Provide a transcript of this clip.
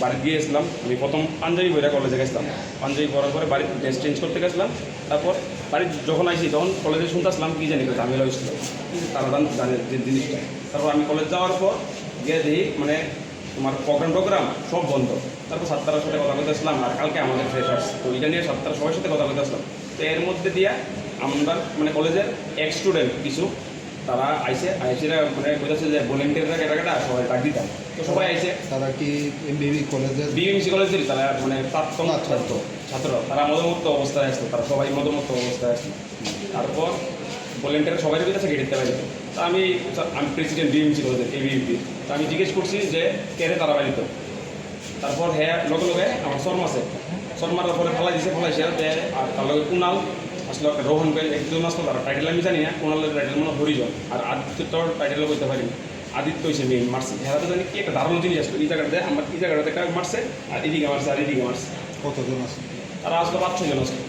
বাড়ি দিয়ে এসলাম, আমি প্রথম পাঞ্জাবি বইরা কলেজে গেছিলাম। পাঞ্জাবি পরার পরে বাড়ির ড্রেস চেঞ্জ করতে গেছিলাম, তারপর বাড়ি যখন আসি তখন কলেজে শুনতে আসলাম, কী জানি ঝামেলা হয়েছিল তারা জান জিনিসটা। তারপর আমি কলেজ যাওয়ার পর গিয়ে দেখি মানে তোমার প্রোগ্রাম টোগ্রাম সব বন্ধ। তারপর সাতটার সাথে কথা বলতে আসলাম আর কালকে আমাদের ফ্রেশার্স তো এটা নিয়ে সাতটার সবার সাথে কথা বলতে আসলাম। তো এর মধ্যে দিয়ে আমরা মানে কলেজের এক স্টুডেন্ট কিছু তারা আইসে আইসিরা মানে কইতাছে যে ভলেন্টিয়াররা কেটা কেটা সবাই ডাক দিতাম। তো সবাই আইসে। তারা কি এমবিবি কলেজের? বিএমসি কলেজের তারা মানে প্রাক্তন ছাত্র। ছাত্র। তারা মদমুক্ত অবস্থায় আসতো তারা সবাই মদমুক্ত অবস্থায় আসতো। তারপর ভলেন্টিয়ার সবাই যদি কাছে দিতে পারিত তা আমি আমি প্রেসিডেন্ট বিএমসি কলেজের এবিএমপি তা আমি জিজ্ঞেস করছি যে কেরে তারা বাড়িত তারপর হ্যাঁ লগে লগে আমার শর্ম আছে। শর্মার পরে ফেলাই দিছে ফেলাইছে দেয় আর তার লগে কুনাল আসলে রোহন একজন আসলো তার। টাইটেল আমি জানি না কুনালের টাইটেল মনে হরিজন। আর আদিত্যর টাইটেলও বলতে পারি না। আদিত্য হয়েছে মেইন মারছে। হ্যাঁ তো জানি কি একটা দারুণ জিনিস আসলো এই জায়গাটাতে আমার এই জায়গাটাতে একটা মারছে আর এদিকে মারছে আর এদিকে মারছে। কতজন আছে তারা আসলো পাঁচ ছজন আসলো।